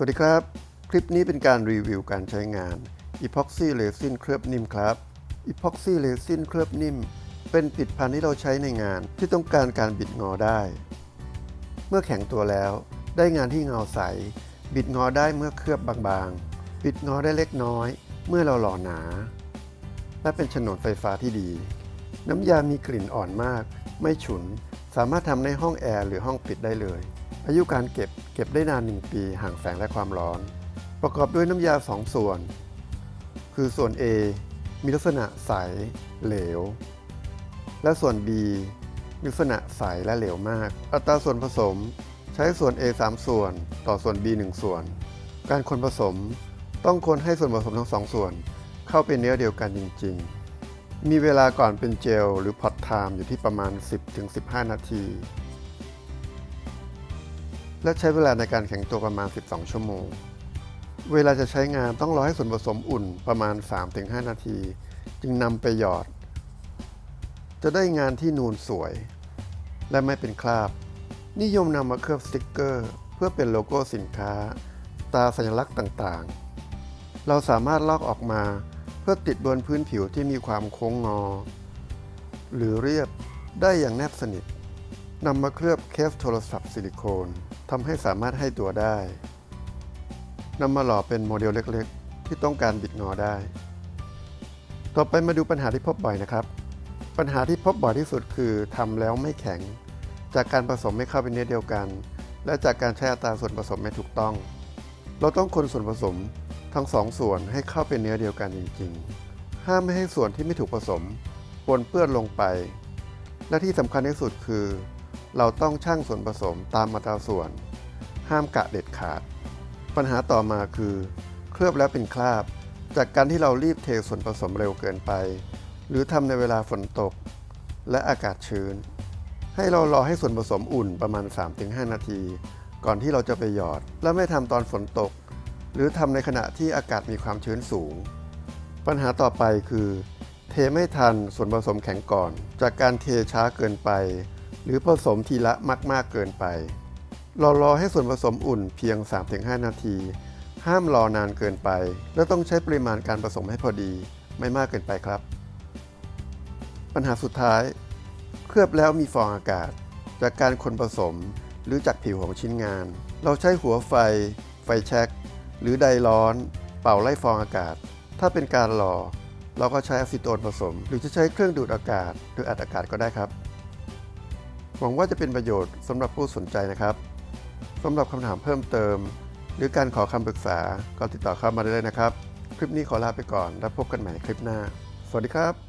สวัสดีครับ คลิปนี้เป็นการรีวิวการใช้งาน Epoxy Resin เคลือบนิ่มครับ Epoxy Resin เคลือบนิ่ม เป็นผลิดพันธ์ที่เราใช้ในงานที่ต้องการการบิดงอได้ เมื่อแข็งตัวแล้ว ได้งานที่เงาใส บิดงอได้เมื่อเคลือบบางๆ บิดงอได้เล็กน้อย เมื่อเราหล่อหนา และเป็นฉนวนไฟฟ้าที่ดี น้ำยามีกลิ่นอ่อนมาก ไม่ฉุน สามารถทำในห้องแอร์หรือห้องปิดได้เลย อายุการเก็บเก็บได้นาน 1 ปีห่างแสงและความร้อน ประกอบด้วยน้ำยา 2 ส่วน คือส่วน A มีลักษณะใส เหลว และส่วน B มีลักษณะใสและเหลวมาก อัตราส่วนผสมใช้ส่วน A 3 ส่วน ต่อส่วน B 1 ส่วน การคนผสมต้องคนให้ส่วนผสมทั้งสองส่วน เข้าเป็นเนื้อเดียวกันจริง ๆ มีเวลาก่อนเป็นเจลหรือพอตไทม์อยู่ที่ประมาณ 10-15 นาที และใช้เวลาในการแข็งตัวประมาณ 12 ชั่วโมง เวลาจะใช้งานต้องรอให้ส่วนผสมอุ่นประมาณ 3-5 นาที จึงนำไปหยอด จะได้งานที่นูนสวย และไม่เป็นคราบ นิยมนำมาเคลือบสติกเกอร์ เพื่อเป็นโลโก้สินค้า ตาสัญลักษณ์ต่างๆ เราสามารถลอกออกมาเพื่อติดบนพื้นผิวที่มีความโค้งงอ หรือเรียบได้อย่างแนบสนิทนำมาเคลือบเคสโทรศัพท์ซิลิโคน ทำให้สามารถให้ตัวได้นำมาหล่อเป็นโมเดลเล็กๆ ที่ต้องการบิดงอได้ ต่อไปมาดูปัญหาที่พบบ่อยนะครับ ปัญหาที่พบบ่อยที่สุดคือทำแล้วไม่แข็ง จากการผสมไม่เข้าเป็นเนื้อเดียวกัน และจากการใช้อัตราส่วนผสมไม่ถูกต้อง เราต้องคนส่วนผสมทั้งสองส่วนให้เข้าเป็นเนื้อเดียวกันจริงๆ ห้ามไม่ให้ส่วนที่ไม่ถูกผสมปนเปื้อนลงไป และที่สำคัญที่สุดคือ เราต้องชั่งส่วนผสมตามอัตราส่วน ห้ามกะเด็ดขาด ปัญหาต่อมาคือ เคลือบแล้วเป็นคราบ จากการที่เรารีบเทส่วนผสมเร็วเกินไป หรือทำในเวลาฝนตก และอากาศชื้น ให้เรารอให้ส่วนผสมอุ่นประมาณ 3-5 นาที ก่อนที่เราจะไปหยอด และไม่ทำตอนฝนตก หรือทำในขณะที่อากาศมีความชื้นสูง ปัญหาต่อไปคือ เทไม่ทันส่วนผสมแข็งก่อน จากการเทช้าเกินไป หรือผสมทีละมาก ๆ เกินไปรารอให้ส่วนผสมอุ่นเพียง 3-5 นาที ห้ามรอนานเกินไป และต้องใช้ปริมาณการผสมให้พอดีไม่มากเกินไปครับ ปัญหาสุดท้าย เคลือบแล้วมีฟองอากาศ จากการคนผสมหรือจากผิวของชิ้นงาน เราใช้หัวไฟ ไฟแช็กหรือไดร้อน เป่าไล่ฟองอากาศ ถ้าเป็นการหล่อเราก็ใช้อะซิโตนผสม หรือจะใช้เครื่องดูดอากาศหรืออัดอากาศก็ได้ครับ หวังว่าจะเป็นประโยชน์สำหรับผู้สนใจนะครับสำหรับคำถามเพิ่มเติม หรือการขอคำปรึกษาก็ติดต่อเข้ามาได้เลยนะครับ คลิปนี้ขอลาไปก่อนแล้วพบกันใหม่คลิปหน้า สวัสดีครับ